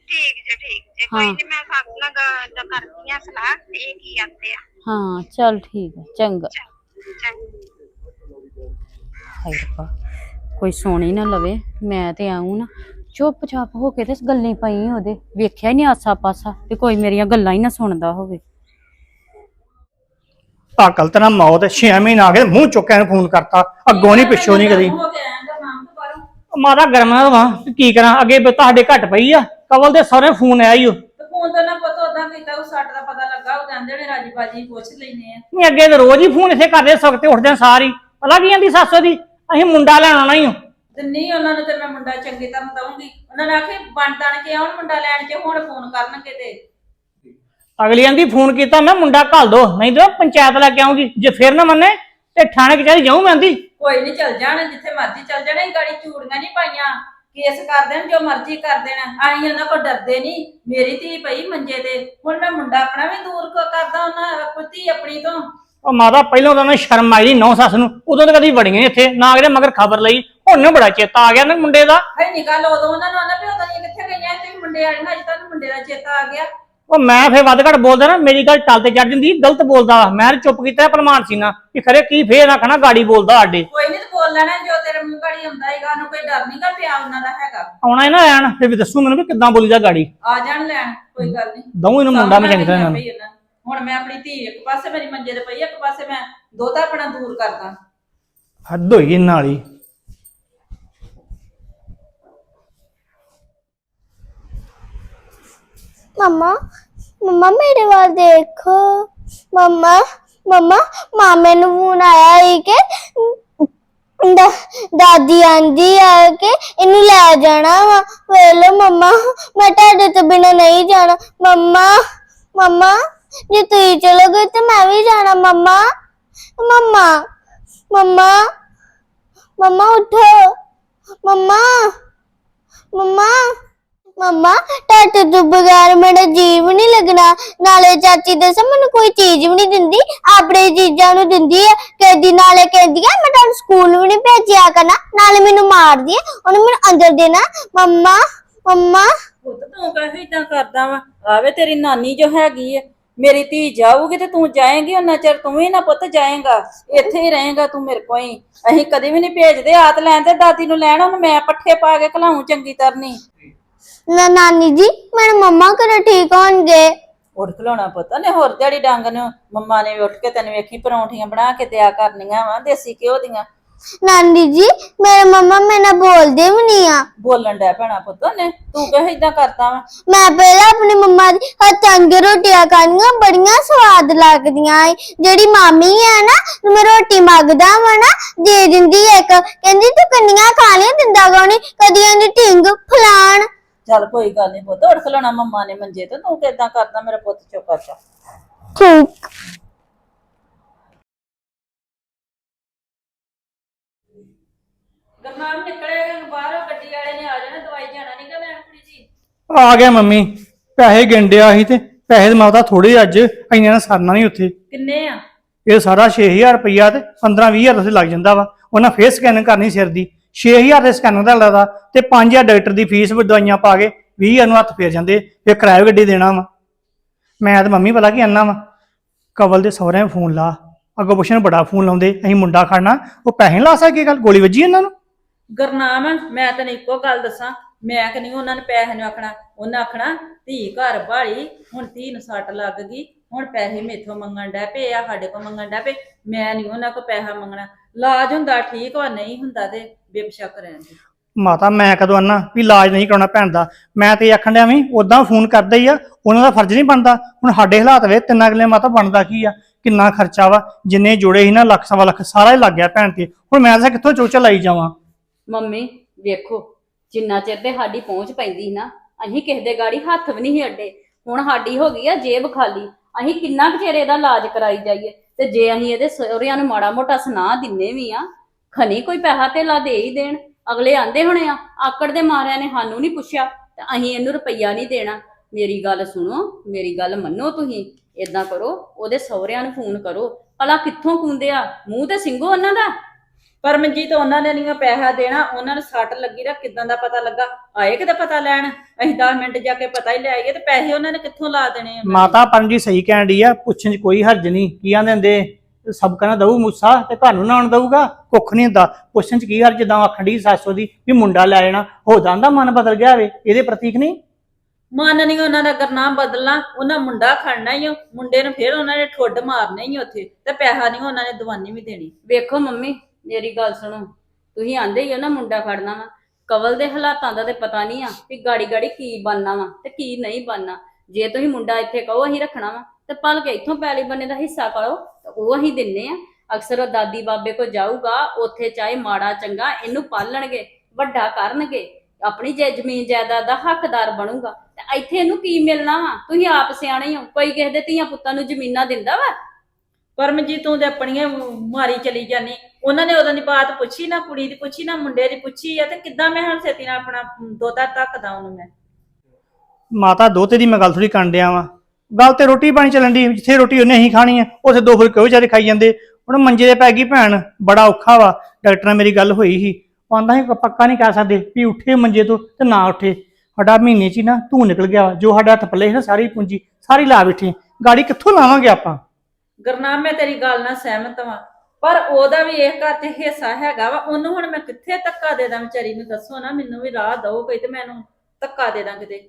ਠੀਕ ਜੇ ਠੀਕ ਜੇ ਕੋਈ ਨਹੀਂ ਮੈਂ ਸਭ ਨਾਲ ਗ- ਗ- ਕਰਦੀ ਆ ਸਲਾਹ ਤੇ ਇਹ ਕੀ ਆਂਦੇ ਆ। ਹਾਂ ਚੱਲ ਠੀਕ ਆ ਚੰਗਾ। ਚੰਗਾ ਹਾਏ ਰੱਬਾ ਕੋਈ ਸੁਣ ਹੀ ਨਾ ਲਵੇ ਮੈਂ ਤੇ ਆਉਂ ਨਾ ਚੁੱਪ-ਚਾਪ ਹੋ ਕੇ ਤੇ ਗੱਲਾਂ ਪਈ ਉਹਦੇ। ਵੇਖਿਆ ਹੀ ਨਹੀਂ ਆਸਾ ਪਾਸਾ ਤੇ ਕੋਈ ਮੇਰੀਆਂ ਗੱਲਾਂ ਹੀ ਨਾ ਸੁਣਦਾ ਹੋਵੇ। ਅਕਲ ਤੇ ਨਾ ਮੌਤ 6 ਮਹੀਨੇ ਆ ਗਏ ਮੂੰਹ ਚੁੱਕਿਆ ਨੂੰ ਫੋਨ ਕਰਤਾ। ਅੱਗੋਂ ਨਹੀਂ ਪਿੱਛੋਂ ਨਹੀਂ ਕਦੀ। ਹੋ ਮਾਰਾ ਗਰਮ ਨਾ ਵਾ ਕੀ ਕਰਾਂ? ਅੱਗੇ ਵੀ ਤੁਹਾਡੇ ਘੱਟ ਪਈ ਆ। ਕਵਲ ਦੇ ਸਾਰੇ ਫੋਨ ਆਇਆ ਹੀ ਫੋਨ ਤਾਂ ਨਾ ਪਤਾ ਉਦਾਂ ਕੀਤਾ ਉਹ ਸੱਟ ਦਾ ਪਤਾ ਲੱਗਾ ਉਹ ਕਹਿੰਦੇ ਨੇ ਰਾਜੀ ਬਾਜੀ ਪੁੱਛ ਲੈਨੇ ਆ। ਨਹੀਂ ਅੱਗੇ ਤਾਂ ਰੋਜ਼ ਹੀ ਫੋਨ ਇੱਥੇ ਕਰਦੇ ਸਖਤੇ ਉੱਠਦੇ ਸਾਰੀ ਪਤਾ ਕੀ ਜਾਂਦੀ ਸੱਸ ਦੀ ਅਸੀਂ ਮੁੰਡਾ ਲੈਣ ਆਉਣਾ ਹੀ ਨਹੀਂ ਉਹਨਾਂ ਨੂੰ ਤੇ ਮੈਂ ਮੁੰਡਾ ਚੰਗੀ ਤਰ੍ਹਾਂ ਦਊਂਗੀ। ਉਹਨਾਂ ਨੇ ਆਖੇ ਬਣ ਤਣ ਕੇ ਆਉਣ ਮੁੰਡਾ ਲੈਣ ਚ ਹੁਣ ਫੋਨ ਕਰਨਗੇ ਤੇ ਅਗਲੀ ਆਂਦੀ ਫੋਨ ਕੀਤਾ ਮੈਂ ਮੁੰਡਾ ਘੱਲ ਦੋ। ਨਹੀਂ ਤਾਂ ਪੰਚਾਇਤ ਲੈ ਕੇ ਆਉਂਗੀ ਜੇ ਫਿਰ ਨਾ ਮੰਨੇ ਤੇ ਥਾਣੇ ਕਚਹਿਰੀ ਜਾਊਂ ਮੈਂ ਆਂਦੀ। ਕੋਈ ਨਹੀਂ ਚੱਲ ਜਾਣ ਜਿੱਥੇ ਮਰਜ਼ੀ ਚੱਲ ਜਾਣਾ ਇਹ ਗਾੜੀ ਚੂੜੀਆਂ ਨਹੀਂ ਪਾਈਆਂ। ਕੇਸ ਕਰ ਦੇਣ ਜੋ ਮਰਜ਼ੀ ਕਰ ਦੇਣ। ਆਈ ਉਹਨਾਂ ਕੋ ਡਰਦੇ ਨਹੀਂ। ਮੇਰੀ ਧੀ ਪਈ ਮੰਜੇ ਤੇ। ਹੁਣ ਮੈਂ ਮੁੰਡਾ ਆਪਣਾ ਵੀ ਦੂਰ ਕ- ਕਰਦਾ ਉਹਨਾਂ ਪੁੱਤੀ ਆਪਣੀ ਤੋਂ। ਉਹ ਮਾਤਾ ਪਹਿਲਾਂ ਤਾਂ ਨਾ ਸ਼ਰਮ ਆਈ ਨੌ ਸੱਸ ਨੂੰ। ਉਦੋਂ ਤਾਂ ਕਦੀ ਵੜੀਆਂ ਨੀ ਇੱਥੇ ਨਾ ਕਿਤੇ ਮਗਰ ਖਬਰ ਲਈ। ਹੁਣ ਨਾ ਬੜਾ ਚੇਤਾ ਆ ਗਿਆ ਨਾ ਮੁੰਡੇ ਦਾ। ਹੈ ਨਹੀਂ ਗੱਲ ਉਦੋਂ ਉਹਨਾਂ ਨੂੰ ਆਨਾ ਵੀ ਉਦੋਂ ਦੀਆਂ ਕਿੱਥੇ ਗਈਆਂ ਤੇ ਮੁੰਡੇ ਵਾਲੀਆਂ ਅਜੇ ਤੱਕ ਮੁੰਡੇ ਦਾ ਚੇਤਾ ਆ ਗਿਆ। ਉਹ ਮੈਂ ਫੇਰ ਵੱਧ ਘੱਟ ਬੋਲਦਾ ਨਾ ਮੇਰੀ ਗੱਲ ਟਲ ਤੇ ਚੜ ਜਾਂਦੀ ਗਲਤ ਬੋਲਦਾ। ਮੈਂ ਚੁੱਪ ਕੀਤਾ ਪ੍ਰਮਾਨ ਸੀ ਨਾ ਕਿ ਖਰੇ ਕੀ ਫੇਰ ਆਖਣਾ ਗਾੜੀ ਬੋਲਦਾ ਸਾਡੇ। ਕੋਈ ਨਹੀਂ ਬੋਲ ਲੈਣਾ ਜੋ ਤੇਰੇ ਮੂੰਹ ਘੜੀ ਹੁੰਦਾ ਹੈਗਾ ਉਹਨੂੰ ਕੋਈ ਡਰ ਨਹੀਂਗਾ ਪਿਆ ਉਹਨਾਂ ਦਾ ਹੈਗਾ। ਆਉਣਾ ਇਹਨਾਂ ਲੈਣ ਫੇਰ ਵੀ ਦੱਸੂ ਮੈਨੂੰ ਵੀ ਕਿੱਦਾਂ ਬੋਲੀਦਾ ਗਾੜੀ। ਆ ਜਾਣ ਲੈਣ ਕੋਈ ਗੱਲ ਨਹੀਂ ਦਊਂ ਇਹਨੂੰ ਮੁੰਡਾ ਮੈਂ ਚੰਗੀ ਤਰ੍ਹਾਂ ਇਹਨਾਂ ਨੂੰ। ਹੁਣ ਮੈਂ ਆਪਣੀ ਧੀ ਇੱਕ ਪਾਸੇ ਮੇਰੀ ਮੰਜੇ ਤੇ ਪਈ ਇੱਕ ਪਾਸੇ ਮੈਂ ਦੋਤਾ ਆਪਣਾ ਦੂਰ ਕਰਦਾ। ਹੱਦ ਹੋਈ ਇਹਨਾਂ ਵਾਲੀ ਮਮਾ ਮਮਾ ਮੇਰੇ ਵੱਲ ਦੇਖੋ। ਮਮਾ ਮਮਾ, ਮਾਮੇ ਨੂੰ ਫੋਨ ਆਇਆ ਸੀ ਕਿ ਦਾ- ਦਾਦੀ ਆਂਦੀ ਆ ਕਿ ਇਹਨੂੰ ਲੈ ਜਾਣਾ ਵਾ। ਵੇਲੋ ਮਮਾ, ਮੈਂ ਤੁਹਾਡੇ ਤੋਂ ਬਿਨਾ ਨਹੀਂ ਜਾਣਾ। ਮੰਮਾ, ਮਮਾ, ਜੇ ਤੁਸੀਂ ਚਲੋਗੇ ਤੇ ਮੈਂ ਵੀ ਜਾਣਾ ਮਮਾ। ਮਮਾ ਮਮਾ ਮਮਾ ਉਠੋ। ਮੰਮਾ ਮੰਮਾ। ਮੰਮਾ, ਤੁਹਾਡੇ ਤੋਂ ਬਗੈਰ ਮੇਰਾ ਜੀਵ ਨਹੀਂ ਲੱਗਣਾ। ਨਾਲੇ ਚਾਚੀ ਦੱਸਾਂ ਮੈਨੂੰ ਕੋਈ ਚੀਜ਼ ਵੀ ਨਹੀਂ ਦਿੰਦੀ, ਆਪਣੇ ਚੀਜ਼ਾਂ ਨੂੰ ਦਿੰਦੀ ਹੈ ਕਦੀ ਨਾਲੇ ਕਹਿੰਦੀ ਆ, ਮੈਂ ਤੁਹਾਨੂੰ ਸਕੂਲ ਵੀ ਨਹੀਂ ਭੇਜਿਆ ਕਰਨਾ। ਨਾਲੇ ਮੈਨੂੰ ਮਾਰਦੀ ਹੈ ਉਹਨੂੰ ਮੈਨੂੰ ਅੰਦਰ ਦੇਣਾ। ਮੰਮਾ ਮੰਮਾ। ਪੁੱਤ, ਤੂੰ ਕਹੇ ਇਦਾਂ ਕਰਦਾ ਵਾ? ਆਵੇ ਤੇਰੀ ਨਾਨੀ ਜੋ ਹੈਗੀ ਹੈ ਮੇਰੀ ਧੀ ਜਾਊਗੀ ਤੇ ਤੂੰ ਜਾਏਂਗੀ, ਉਹਨਾਂ ਚਿਰ ਤੂੰ ਵੀ ਨਾ ਪੁੱਤ ਜਾਏਂਗਾ। ਇੱਥੇ ਹੀ ਰਹੇਂਗਾ ਤੂੰ ਮੇਰੇ ਕੋਲ ਹੀ। ਅਸੀਂ ਕਦੇ ਵੀ ਨਹੀਂ ਭੇਜਦੇ, ਆਤ ਲੈਣ ਤੇ ਦਾਦੀ ਨੂੰ ਲੈਣ, ਉਹਨੂੰ ਮੈਂ ਪੱਠੇ ਪਾ ਕੇ ਖਲਾਉਂ ਚੰਗੀ ਤਰਨੀ ਨਾ ਨਾਨੀ ਜੀ ਮੇਰੇ ਮੰਮਾ ਘਰੇ ਠੀਕ ਹੋਣਗੇ। ਉੱਠ ਖਲਾਉਣਾ ਪੁੱਤ ਨੇ ਹੋਰ ਦਿਹਾੜੀ ਡੰਗ ਨੂੰ ਮੰਮਾ ਨੇ ਉੱਠ ਕੇ ਤੈਨੂੰ ਵੇਖੀ ਪਰੌਂਠੀਆਂ ਬਣਾ ਕੇ ਦਿਆ ਕਰਨੀਆਂ ਵਾ ਦੇਸੀ ਘਿਓ ਦੀਆਂ। ਨਾਨੀ ਜੀ ਮੇਰੇ ਮੰਮਾ ਮੇਰੇ ਨਾਲ ਬੋਲਦੇ ਵੀ ਨਹੀਂ ਆ। ਬੋਲਣ ਡੈ ਪੈਣਾ ਪੁੱਤ ਨੇ ਤੂੰ ਕਹੇ ਇਦਾਂ ਕਰਦਾ ਵਾ? ਮੈਂ ਪਹਿਲਾਂ ਆਪਣੀ ਮੰਮਾ ਦੀ ਹੱਥਾਂ ਦੀਆਂ ਰੋਟੀਆਂ ਖਾਣੀਆਂ ਬੜੀਆਂ ਸਵਾਦ ਲੱਗਦੀਆਂ ਏ। ਜਿਹੜੀ ਮਾਮੀ ਹੈ ਨਾ ਮੈਂ ਰੋਟੀ ਮੰਗਦਾ ਵਾ ਨਾ ਦੇ ਦਿੰਦੀ ਇੱਕ। ਕਹਿੰਦੀ ਤੂੰ ਕੰਨੀਆਂ ਖਾ ਲਿਆ ਦਿੰਦਾ ਗਾਉਣੀ ਕਦੀ ਆਂਦੀ ਢਿੰਗ ਫਲਾਣ ਚੱਲ ਕੋਈ ਗੱਲ ਨਹੀਂ ਪੁੱਤ ਉੱਠ ਖਲਾਉਣਾ ਮੰਮਾ ਨੇ ਮੰਜੇ ਤੇ ਤੂੰ ਕਿਦਾਂ ਕਰਦਾ ਮੇਰਾ ਪੁੱਤ ਚੁੱਪ ਜਾ। ਠੀਕ। ਗਰਨਾਮ ਨਿਕਲੇਗਾ ਬਾਹਰੋਂ ਗੱਡੀ ਵਾਲੇ ਨੇ ਆ ਜਾਣਾ ਦਵਾਈ ਜਾਣਾ ਨਹੀਂਗਾ ਮੈਂ ਕੁੜੀ ਜੀ। ਆ ਗਿਆ ਮੰਮੀ ਪੈਸੇ ਗਿੰਡਿਆ ਸੀ ਤੇ ਪੈਸੇ ਤੇ ਮਾਤਾ ਥੋੜੇ ਅੱਜ ਇੰਨੇ ਨਾਲ ਸਰਨਾ ਨਹੀਂ ਉੱਥੇ। ਕਿੰਨੇ ਆ? ਇਹ ਸਾਰਾ 6000 ਰੁਪਈਆ ਤੇ 15 20000 ਉੱਥੇ ਲੱਗ ਜਾਂਦਾ ਵਾ ਉਹਨਾਂ ਫੇਰ ਸਕੈਨ ਕਰਨੀ ਸਿਰ ਦੀ। 6000 ਦੇ ਸਕੈਨਰ ਦਾ ਲੱਗਦਾ ਤੇ 5000 ਡਾਕਟਰ ਦੀ ਫੀਸ ਵੀ ਦਵਾਈਆਂ ਪਾ ਕੇ 20000 ਨੂੰ ਹੱਥ ਫੇਰ ਜਾਂਦੇ, ਫੇਰ ਕਿਰਾਏ ਗੱਡੀ ਦੇਣਾ ਵਾ। ਮੈਂ ਤੇ ਮੰਮੀ ਪਤਾ ਕੀ ਆਨਾ ਵਾ, ਕਵਲ ਦੇ ਸਹੁਰਿਆਂ ਫੋਨ ਲਾ, ਅੱਗੋਂ ਪੁੱਛਣ ਬੜਾ ਫੋਨ ਲਾਉਂਦੇ, ਅਸੀਂ ਮੁੰਡਾ ਖੜਨਾ, ਉਹ ਪੈਸੇ ਲਾ ਸਕੇ ਗੱਲ, ਗੋਲੀ ਵੱਜੀ ਇਹਨਾਂ ਨੂੰ? ਗਰਨਾਮ, ਮੈਂ ਤੈਨੂੰ ਇੱਕੋ ਗੱਲ ਦੱਸਾਂ, ਮੈਂ ਕਿ ਨਹੀਂ ਉਹਨਾਂ ਨੇ ਪੈਸੇ ਨੂੰ ਆਖਣਾ, ਉਹਨਾਂ ਆਖਣਾ, ਧੀ ਘਰ ਭਾਲੀ, ਹੁਣ ਧੀ ਨੂੰ ਸੱਟ ਲੱਗ ਗਈ, ਹੁਣ ਪੈਸੇ ਮੇਥੋਂ ਮੰਗਣ ਡੈ ਪਏ ਆ, ਸਾਡੇ ਕੋਲ ਮੰਗਣ ਡੈ ਪਏ, ਮੈਂ ਨਹੀਂ ਉਹਨਾਂ ਕੋਲ ਪੈਸਾ ਮੰਗਣਾ, ਇਲਾਜ ਹੁੰਦਾ ਠੀਕ ਵਾ, ਨਹੀਂ ਹੁੰਦਾ ਤੇ ਬੇਬਸ਼ੱਕ ਰਹਿੰਦੀ ਮਾਤਾ ਮੈਂ ਕਦੋਂ ਆਨਾ ਵੀ ਇਲਾਜ ਨਹੀਂ ਕਰਾਉਣਾ ਭੈਣ ਦਾ? ਮੈਂ ਤੇ ਆਖਣ ਡਿਆ ਵੀ ਉਦਾਂ ਫੋਨ ਕਰਦਾ ਹੀ ਆ ਉਹਨਾਂ ਦਾ ਫਰਜ਼ ਨਹੀਂ ਬਣਦਾ। ਹੁਣ ਸਾਡੇ ਹਾਲਾਤ ਵੇ ਤਿੰਨ ਅਗਲੇ ਮਾਤਾ ਬਣਦਾ ਕੀ ਆ? ਕਿੰਨਾ ਖਰਚਾ ਵਾ? ਜਿੰਨੇ ਜੋੜੇ ਸੀ ਨਾ ਲੱਖ ਸਵਾ ਲੱਖ ਸਾਰਾ ਹੀ ਲੱਗ ਗਿਆ ਭੈਣ ਤੇ। ਹੁਣ ਮੈਂ ਤਾਂ ਕਿੱਥੋਂ ਚੋਚਾ ਲਾਈ ਜਾਵਾਂ? ਮੰਮੀ ਵੇਖੋ ਜਿੰਨਾ ਚਿਰ ਤੇ ਸਾਡੀ ਪਹੁੰਚ ਪੈਂਦੀ ਨਾ ਅਸੀਂ ਕਿਸੇ ਦੇ ਗਾੜੀ ਹੱਥ ਵੀ ਨਹੀਂ ਸੀ ਅੱਡੇ। ਹੁਣ ਸਾਡੀ ਹੋ ਗਈ ਆ ਜੇਬ ਖਾਲੀ। ਅਸੀਂ ਕਿੰਨਾ ਕੁ ਚਿਰ ਇਹਦਾ ਇਲਾਜ ਕਰਾਈ ਜਾਈਏ? ਤੇ ਜੇ ਅਸੀਂ ਇਹਦੇ ਸਹੁਰਿਆਂ ਨੂੰ ਮਾੜਾ ਮੋਟਾ ਸੁਣਾ ਦਿੰਨੇ ਵੀ ਆ ਖਣੀ ਕੋਈ ਪੈਸਾ ਧੇਲਾ ਦੇ ਹੀ ਦੇਣ। ਅਗਲੇ ਆਂਦੇ ਹੋਣੇ ਆ ਆਕੜ ਦੇ ਮਾਰਿਆਂ ਨੇ ਸਾਨੂੰ ਨਹੀਂ ਪੁੱਛਿਆ ਤੇ ਅਸੀਂ ਇਹਨੂੰ ਰੁਪਈਆ ਨਹੀਂ ਦੇਣਾ। ਮੇਰੀ ਗੱਲ ਸੁਣੋ ਮੇਰੀ ਗੱਲ ਮੰਨੋ ਤੁਸੀਂ ਏਦਾਂ ਕਰੋ ਉਹਦੇ ਸਹੁਰਿਆਂ ਨੂੰ ਫੋਨ ਕਰੋ। ਭਲਾ ਕਿੱਥੋਂ ਕੁੰਦੇ ਆ? ਮੂੰਹ ਤੇ ਸਿੰਘੋ ਉਹਨਾਂ ਦਾ? ਪਰ ਮਨਜੀਤ ਉਹਨਾਂ ਨੇ ਨਹੀਂ ਪੈਸਾ ਦੇਣਾ ਉਹਨਾਂ ਨੂੰ ਸੱਟ ਲੱਗੀ ਰਾ ਕਿਦਾਂ ਦਾ ਪਤਾ ਲੱਗਾ? ਆਏ ਕਿਤੇ ਪਤਾ ਲੈਣ? ਅਸੀਂ 10 ਮਿੰਟ ਜਾ ਕੇ ਪਤਾ ਹੀ ਲੈ ਆਈਏ ਤੇ ਪੈਸੇ ਉਹਨਾਂ ਨੇ ਕਿੱਥੋਂ ਲਾ ਦੇਣੇ ਆ? ਮਾਤਾ ਪਰਮਜੀ ਸਹੀ ਕਹਿਣ ਡਈ ਆ ਪੁੱਛਣ 'ਚ ਕੋਈ ਹਰਜ ਨਹੀਂ ਕੀ ਆਂਦੇ ਹੁੰਦੇ? ਸਬਕਾਂ ਨਾਲ ਦਊ ਮੁੱਸਾ ਤੇ ਘਰ ਨੂੰ ਨਾਣ ਦਊਗਾ। ਕੁੱਖ ਨਹੀਂ ਹੁੰਦਾ। ਪੁੱਛਣ ਚ ਕੀ ਹਰ ਜਿੱਦਾਂ ਆਖਣ ਦੀ ਸੱਸੋ ਦੀ ਵੀ ਮੁੰਡਾ ਲੈ ਜਾਣਾ ਹੋ ਜਾਂਦਾ ਮਨ ਬਦਲ ਗਿਆ ਵੇ ਇਹਦੇ ਪ੍ਰਤੀਕ ਨਹੀਂ? ਮਨ ਨਹੀਂ ਉਹਨਾਂ ਦਾ ਗੁਰਨਾਮ ਬਦਲਣਾ ਉਹਨਾਂ ਮੁੰਡਾ ਖੜਨਾ ਹੀ ਓ, ਮੁੰਡੇ ਨੂੰ ਫਿਰ ਉਹਨਾਂ ਨੇ ਠੁੱਡ ਮਾਰਨੇ ਹੀ ਉੱਥੇ ਤੇ ਪੈਸਾ ਨਹੀਂ ਉਹਨਾਂ ਨੇ ਦਵਾਨੀ ਵੀ ਦੇਣੀ। ਵੇਖੋ ਮੰਮੀ ਮੇਰੀ ਗੱਲ ਸੁਣੋ। ਤੁਸੀਂ ਆਂਦੇ ਹੀ ਹੋ ਨਾ ਮੁੰਡਾ ਖੜਨਾ ਵਾ। ਕਵਲ ਦੇ ਹਾਲਾਤਾਂ ਦਾ ਤੇ ਪਤਾ ਨਹੀਂ ਆ ਵੀ ਗਾੜੀ ਗਾੜੀ ਕੀ ਬਣਨਾ ਵਾ ਤੇ ਕੀ ਨਹੀਂ ਬਣਨਾ। ਜੇ ਤੁਸੀਂ ਮੁੰਡਾ ਇੱਥੇ ਕਹੋ ਅਸੀਂ ਰੱਖਣਾ ਵਾ। ਤੇ ਪਲ ਕੇ ਇੱਥੋਂ ਪੈਲੀ ਬੰਨੇ ਦਾ ਹਿੱਸਾ ਕਰੋ ਤੇ ਉਹ ਅਸੀਂ ਦਿੰਨੇ ਆ। ਅਕਸਰ ਉਹ ਦਾਦੀ ਬਾਬੇ ਕੋ ਜਾਊਗਾ ਉੱਥੇ ਚਾਹੇ ਮਾੜਾ ਚੰਗਾ ਇਹਨੂੰ ਪਾਲਣਗੇ ਵੱਡਾ ਕਰਨਗੇ ਆਪਣੀ ਜੇ ਜ਼ਮੀਨ ਜਾਇਦਾਦ ਦਾ ਹੱਕਦਾਰ ਬਣੂਗਾ। ਤੇ ਇੱਥੇ ਇਹਨੂੰ ਕੀ ਮਿਲਣਾ ਵਾ? ਤੁਸੀਂ ਆਪ ਸਿਆਣੇ ਹੀ ਹੋ ਕੋਈ ਕਿਸੇ ਦੇ ਧੀਆਂ ਪੁੱਤਾਂ ਨੂੰ ਜ਼ਮੀਨਾਂ ਦਿੰਦਾ ਵਾ? ਪਰਮਜੀਤ ਤੂੰ ਤੇ ਆਪਣੀਆਂ ਮਾਰੀ ਚਲੀ ਜਾਨੀ। ਉਹਨਾਂ ਨੇ ਉਦੋਂ ਦੀ ਬਾਤ ਪੁੱਛੀ ਨਾ ਕੁੜੀ ਦੀ ਪੁੱਛੀ ਨਾ ਮੁੰਡੇ ਦੀ ਪੁੱਛੀ ਆ ਤੇ ਕਿੱਦਾਂ ਮੈਂ ਹੁਣ ਛੇਤੀ ਨਾਲ ਆਪਣਾ ਦੋਤਾ ਧੱਕਦਾ ਉਹਨੂੰ ਮੈਂ? ਮਾਤਾ ਦੋਤੇ ਦੀ ਮੈਂ ਗੱਲ ਥੋੜੀ ਕਰਨ ਡਿਆ ਵਾਂ। ਗੱਲ ਤੇ ਰੋਟੀ ਪਾਣੀ ਚੱਲਣ ਦੀ ਜਿੱਥੇ ਰੋਟੀ ਉਹਨੇ ਹੀ ਖਾਣੀ ਆ ਉਥੇ ਦੋ ਫੁਲਕੇ ਉਹ ਵਿਚਾਰੇ ਖਾਈ ਜਾਂਦੇ। ਹੁਣ ਮੰਜੇ ਤੇ ਪੈ ਗਈ ਭੈਣ ਬੜਾ ਔਖਾ ਵਾ ਡਾਕਟਰ ਨਾਲ ਮੇਰੀ ਗੱਲ ਹੋਈ ਸੀ। ਆਂਦਾ ਸੀ ਪੱਕਾ ਨਹੀਂ ਕਹਿ ਸਕਦੇ ਵੀ ਉੱਠੇ ਮੰਜੇ ਤੋਂ ਤੇ ਨਾ ਉੱਠੇ। ਸਾਡਾ ਮਹੀਨੇ ਚ ਹੀ ਨਾ ਧੂ ਨਿਕਲ ਗਿਆ। ਜੋ ਸਾਡੇ ਹੱਥ ਪੱਲੇ ਸੀ ਨਾ ਸਾਰੀ ਪੂੰਜੀ ਸਾਰੀ ਲਾ ਬੈਠੇ ਗਾੜੀ ਕਿੱਥੋਂ ਲਾਵਾਂਗੇ ਆਪਾਂ? ਗੁਰਨਾਮ ਮੈਂ ਤੇਰੀ ਗੱਲ ਨਾਲ ਸਹਿਮਤ ਵਾਂ ਪਰ ਉਹਦਾ ਵੀ ਇਹ ਘਰ ਤੇ ਹਿੱਸਾ ਹੈਗਾ ਵਾ ਉਹਨੂੰ ਹੁਣ ਮੈਂ ਕਿੱਥੇ ਧੱਕਾ ਦੇ ਦਾਂ ਵਿਚਾਰੀ ਨੂੰ ਦੱਸੋ ਨਾ ਮੈਨੂੰ ਵੀ ਰਾਹ ਦਓ ਕੋਈ ਤੇ ਮੈਨੂੰ ਧੱਕਾ ਦੇ ਦਾਂ ਕਿਤੇ।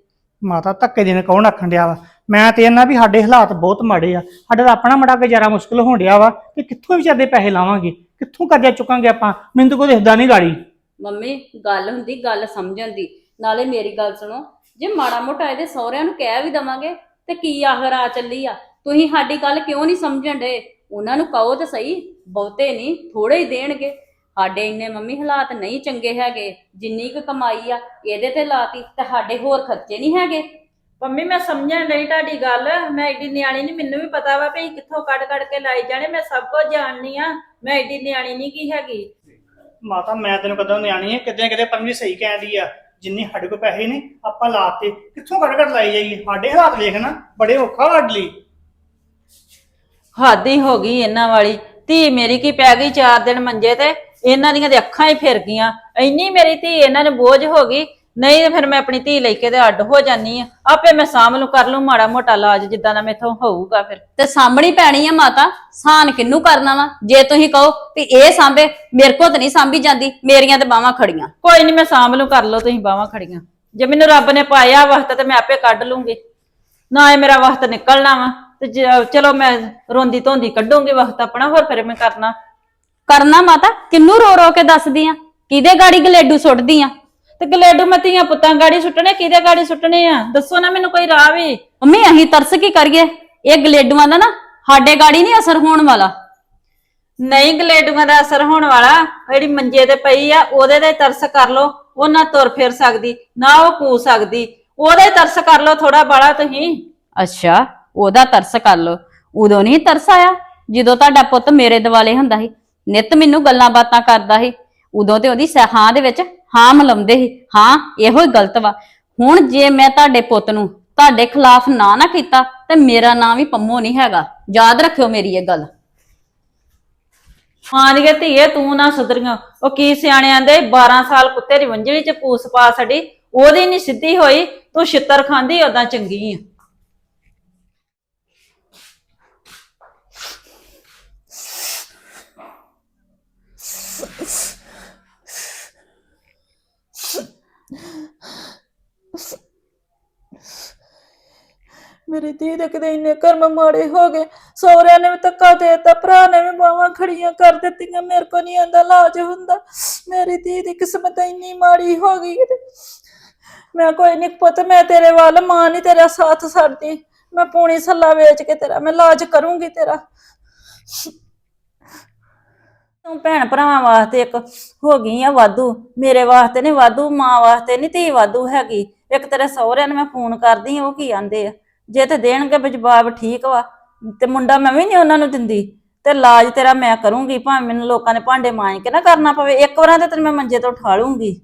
ਮਾਤਾ ਧੱਕੇ ਦੇਣ ਕੌਣ ਆਖਣ ਡਿਆ ਵਾ? ਮੈਂ ਤੇ ਇਹਨਾਂ ਵੀ ਸਾਡੇ ਹਾਲਾਤ ਬਹੁਤ ਮਾੜੇ ਆ। ਸਾਡਾ ਤਾਂ ਆਪਣਾ ਮੜਾ ਗੁਜ਼ਾਰਾ ਮੁਸ਼ਕਲ ਹੋਣ ਡਿਆ ਵਾ ਕਿ ਕਿੱਥੋਂ ਵਿਚਾਰੇ ਪੈਸੇ ਲਾਵਾਂਗੇ? ਕਿੱਥੋਂ ਕਰਜ਼ਾ ਚੁੱਕਾਂਗੇ ਆਪਾਂ? ਮੈਨੂੰ ਤਾਂ ਕੋਈ ਦਿਖਦਾ ਨਹੀਂ ਗਾੜੀ। ਮੰਮੀ, ਗੱਲ ਹੁੰਦੀ, ਗੱਲ ਸਮਝਣ ਦੀ। ਨਾਲੇ ਮੇਰੀ ਗੱਲ ਸੁਣੋ, ਜੇ ਮਾੜਾ ਮੋਟਾ ਇਹਦੇ ਸਹੁਰਿਆਂ ਨੂੰ ਕਹਿ ਵੀ ਦਵਾਂਗੇ, ਤੇ ਕੀ ਆਖਰ ਆ ਚੱਲੀ ਆ? ਤੁਸੀਂ ਸਾਡੀ ਗੱਲ ਕਿਉਂ ਨਹੀਂ ਸਮਝਣ ਡੇ ਉਹਨਾਂ ਨੂੰ ਕਹੋ ਤੇ ਸਹੀ, ਬਹੁਤੇ ਨਹੀਂ ਥੋੜੇ ਹੀ ਦੇਣਗੇ। ਸਾਡੇ ਇੰਨੇ ਮੰਮੀ ਹਾਲਾਤ ਨਹੀਂ ਚੰਗੇ ਹੈਗੇ, ਜਿੰਨੀ ਕੁ ਕਮਾਈ ਆ, ਇਹਦੇ ਤੇ ਲਾਤੀ, ਤੇ ਸਾਡੇ ਹੋਰ ਖਰਚੇ ਨਹੀਂ ਹੈਗੇ। ਮੰਮੀ ਮੈਂ ਸਮਝਣ ਨਹੀਂ ਤੁਹਾਡੀ ਗੱਲ। ਮੈਂ ਐਡੀ ਨਿਆਣੀ ਨਹੀਂ ਮੈਨੂੰ ਵੀ ਪਤਾ ਵਾ ਵੀ ਕਿੱਥੋਂ ਕੱਢ ਕੱਢ ਕੇ ਲਾਈ ਜਾਣੇ। ਮੈਂ ਸਭ ਕੁਝ ਜਾਣਨੀ ਆ। ਮੈਂ ਐਡੀ ਨਿਆਣੀ ਨਹੀਂ ਕੀ ਹੈਗੀ। ਮਾਤਾ ਮੈਂ ਤੈਨੂੰ ਕਦੋਂ ਨਿਆਣੀ ਹੈ ਕਿਤੇ ਨਾ ਕਿਤੇ ਪਰਮੀ ਸਹੀ ਕਹਿੰਦੀ ਆ ਜਿੰਨੇ ਸਾਡੇ ਕੋਲ ਪੈਸੇ ਨੇ ਆਪਾਂ ਲਾਤੇ। ਕਿੱਥੋਂ ਕੱਢ ਕੱਢ ਲਾਈ ਜਾਈਏ? ਸਾਡੇ ਹਾਲਾਤ ਵੇਖ ਨਾ ਬੜੇ ਔਖਾ ਸਾਡੇ ਲਈ। ਹੱਦ ਹੀ ਹੋ ਗਈ ਇਹਨਾਂ ਵਾਲੀ। ਧੀ ਮੇਰੀ ਕੀ ਪੈ ਗਈ ਚਾਰ ਦਿਨ ਮੰਜੇ ਤੇ? ਇਹਨਾਂ ਦੀਆਂ ਤੇ ਅੱਖਾਂ ਹੀ ਫਿਰ ਗਈਆਂ। ਇੰਨੀ ਮੇਰੀ ਧੀ ਇਹਨਾਂ ਨੇ ਬੋਝ ਹੋ ਗਈ। ਨਹੀਂ ਤੇ ਫਿਰ ਮੈਂ ਆਪਣੀ ਧੀ ਲੈ ਕੇ ਤੇ ਅੱਡ ਹੋ ਜਾਨੀ ਆ। ਆਪੇ ਮੈਂ ਸਾਂਭ ਲੂ ਕਰ ਲੂ ਮਾੜਾ ਮੋਟਾ ਇਲਾਜ ਜਿੱਦਾਂ ਦਾ ਮੇਥੋਂ ਹੋਊਗਾ ਫਿਰ। ਤੇ ਸਾਂਭਣੀ ਪੈਣੀ ਆ ਮਾਤਾ ਸਾਨ ਕਿੰਨੂੰ ਕਰਨਾ ਵਾ? ਜੇ ਤੁਸੀਂ ਕਹੋ ਵੀ ਇਹ ਸਾਂਭੇ ਮੇਰੇ ਕੋਲ ਤਾਂ ਨਹੀਂ ਸਾਂਭੀ ਜਾਂਦੀ ਮੇਰੀਆਂ ਤੇ ਬਾਹਾਂ ਖੜੀਆਂ। ਕੋਈ ਨਹੀਂ ਮੈਂ ਸਾਂਭ ਲੂ ਕਰ ਲੋ ਤੁਸੀਂ ਬਾਹਾਂ ਖੜੀਆਂ। ਜੇ ਮੈਨੂੰ ਰੱਬ ਨੇ ਪਾਇਆ ਵਕਤ ਤੇ ਮੈਂ ਆਪੇ ਕੱਢ ਲੂੰਗੀ ਨਾ ਇਹ ਮੇਰਾ ਵਕਤ ਨਿਕਲਣਾ ਵਾ ਤੇ ਜ- ਚਲੋ ਮੈਂ ਰੋਂਦੀ ਧੋਂਦੀ ਕੱਢੂੰਗੀ ਵਕਤ ਆਪਣਾ ਹੋਰ ਫਿਰ ਮੈਂ ਕਰਨਾ। ਕਰਨਾ ਮਾਤਾ ਕਿੰਨੂੰ ਰੋ ਰੋ ਕੇ ਦੱਸਦੀ ਆ? ਕਿਹਦੇ ਗਾੜੀ ਗਲੇਡੂ ਸੁੱਟਦੀ ਆ? ਤੇ ਗਲੇਡੂ ਮੈਂ ਧੀਆਂ ਪੁੱਤਾਂ ਗਾੜੀ ਸੁੱਟਣੇ ਕਿਹਦੇ ਗਾੜੀ ਸੁੱਟਣੇ ਆ? ਦੱਸੋ ਨਾ ਮੈਨੂੰ ਕੋਈ ਰਾਹ ਵੀ। ਮੰਮੀ ਅਸੀਂ ਤਰਸ ਕੀ ਕਰੀਏ? ਇਹ ਗਲੇਡੂਆਂ ਦਾ ਨਾ ਸਾਡੇ ਗਾੜੀ ਨਹੀਂ ਅਸਰ ਹੋਣ ਵਾਲਾ। ਨਹੀਂ ਗਲੇਡੂਆਂ ਦਾ ਅਸਰ ਹੋਣ ਵਾਲਾ ਜਿਹੜੀ ਮੰਜੇ ਤੇ ਪਈ ਆ ਉਹਦੇ ਤੇ ਤਰਸ ਕਰ ਲੋ ਉਹ ਨਾ ਤੁਰ ਫਿਰ ਸਕਦੀ ਨਾ ਉਹ ਕੂ ਸਕਦੀ। ਉਹਦੇ ਤਰਸ ਕਰ ਲੋ ਥੋੜਾ ਬਾਲਾ ਤੁਸੀਂ। ਅੱਛਾ ਉਹਦਾ ਤਰਸ ਕਰ ਲੋ ਉਦੋਂ ਨਹੀਂ ਤਰਸ ਆਇਆ? ਜਦੋਂ ਤੁਹਾਡਾ ਪੁੱਤ ਮੇਰੇ ਦਿਵਾਲੇ ਹੁੰਦਾ ਸੀ ਨਿਤ ਮੈਨੂੰ ਗੱਲਾਂ ਬਾਤਾਂ ਕਰਦਾ ਸੀ ਉਦੋਂ ਤੇ ਉਹਦੀ ਸ- ਹਾਂ ਦੇ ਵਿੱਚ ਹਾਂ ਮਿਲਾਉਂਦੇ ਸੀ। ਹਾਂ, ਇਹੋ ਹੀ ਗਲਤ ਵਾ। ਹੁਣ ਜੇ ਮੈਂ ਤੁਹਾਡੇ ਪੁੱਤ ਨੂੰ ਤੁਹਾਡੇ ਖਿਲਾਫ ਨਾ ਨਾ ਕੀਤਾ, ਤੇ ਮੇਰਾ ਨਾਂ ਵੀ ਪੰਮੋ ਨਹੀਂ ਹੈਗਾ। ਯਾਦ ਰੱਖਿਓ ਮੇਰੀ ਇਹ ਗੱਲ। ਮਾਂ ਦੀ ਧੀਏ ਤੂੰ ਨਾ ਸੁਧਰੀਆਂ ਉਹ ਕੀ ਸਿਆਣੇ ਆਂਦੇ 12 ਸਾਲ ਕੁੱਤੇ ਦੀ ਵੰਜੜੀ ਚ ਪੂਸ ਪਾ ਛੜੀ ਉਹਦੀ ਨਹੀਂ ਸਿੱਧੀ ਹੋਈ, ਤੂੰ ਛਿੱਤਰ ਖਾਂਦੀ, ਓਦਾਂ ਚੰਗੀ ਆ। ਮੇਰੀ ਧੀ ਦੇ ਕਿਤੇ ਇੰਨੇ ਕਰਮ ਮਾੜੇ ਹੋ ਗਏ। ਸਹੁਰਿਆਂ ਨੇ ਵੀ ਧੱਕਾ ਦੇਤਾ, ਭਰਾ ਨੇ ਵੀ ਬਾਹਾਂ ਖੜੀਆਂ ਕਰ ਦਿੱਤੀਆਂ, ਮੇਰੇ ਕੋ ਨਹੀਂ ਆਂਦਾ ਲਾਜ ਹੁੰਦਾ। ਮੇਰੀ ਧੀ ਦੀ ਕਿਸਮਤ ਇੰਨੀ ਮਾੜੀ ਹੋ ਗਈ ਕਿਤੇ ਮੈਂ ਕੋਈ ਨਹੀਂ ਪੁੱਤ, ਮੈਂ ਤੇਰੇ ਵੱਲ, ਮਾਂ ਨਹੀਂ ਤੇਰਾ ਸਾਥ ਛੱਡਦੀ। ਮੈਂ ਪੂਣੀ ਸੱਲਾ ਵੇਚ ਕੇ ਤੇਰਾ, ਮੈਂ ਇਲਾਜ ਕਰੂੰਗੀ ਤੇਰਾ। ਤੂੰ ਭੈਣ ਭਰਾਵਾਂ ਵਾਸਤੇ ਇੱਕ ਹੋ ਗਈ ਆ ਵਾਧੂ, ਮੇਰੇ ਵਾਸਤੇ ਨਹੀਂ ਵਾਧੂ, ਮਾਂ ਵਾਸਤੇ ਨਹੀਂ, ਧੀ ਵਾਧੂ ਹੈਗੀ। ਇੱਕ ਤੇਰੇ ਸਹੁਰਿਆਂ ਨੂੰ ਮੈਂ ਫੋਨ ਕਰਦੀ ਆ ਉਹ ਕੀ ਆਂਦੇ ਆ? ਜੇ ਤੇ ਦੇਣਗੇ ਵੀ ਜਵਾਬ ਠੀਕ ਵਾ, ਤੇ ਮੁੰਡਾ ਮੈਂ ਵੀ ਨਹੀਂ ਉਹਨਾਂ ਨੂੰ ਦਿੰਦੀ। ਤੇ ਇਲਾਜ ਤੇਰਾ ਮੈਂ ਕਰੂੰਗੀ, ਭਾਵੇਂ ਮੈਨੂੰ ਲੋਕਾਂ ਦੇ ਭਾਂਡੇ ਮਾਂਜ ਕੇ ਨਾ ਕਰਨਾ ਪਵੇ, ਇੱਕ ਵਾਰਾਂ ਤੇ ਤੈਨੂੰ ਮੈਂ ਮੰਜੇ ਤੋਂ ਉਠਾ ਲੂੰਗੀ।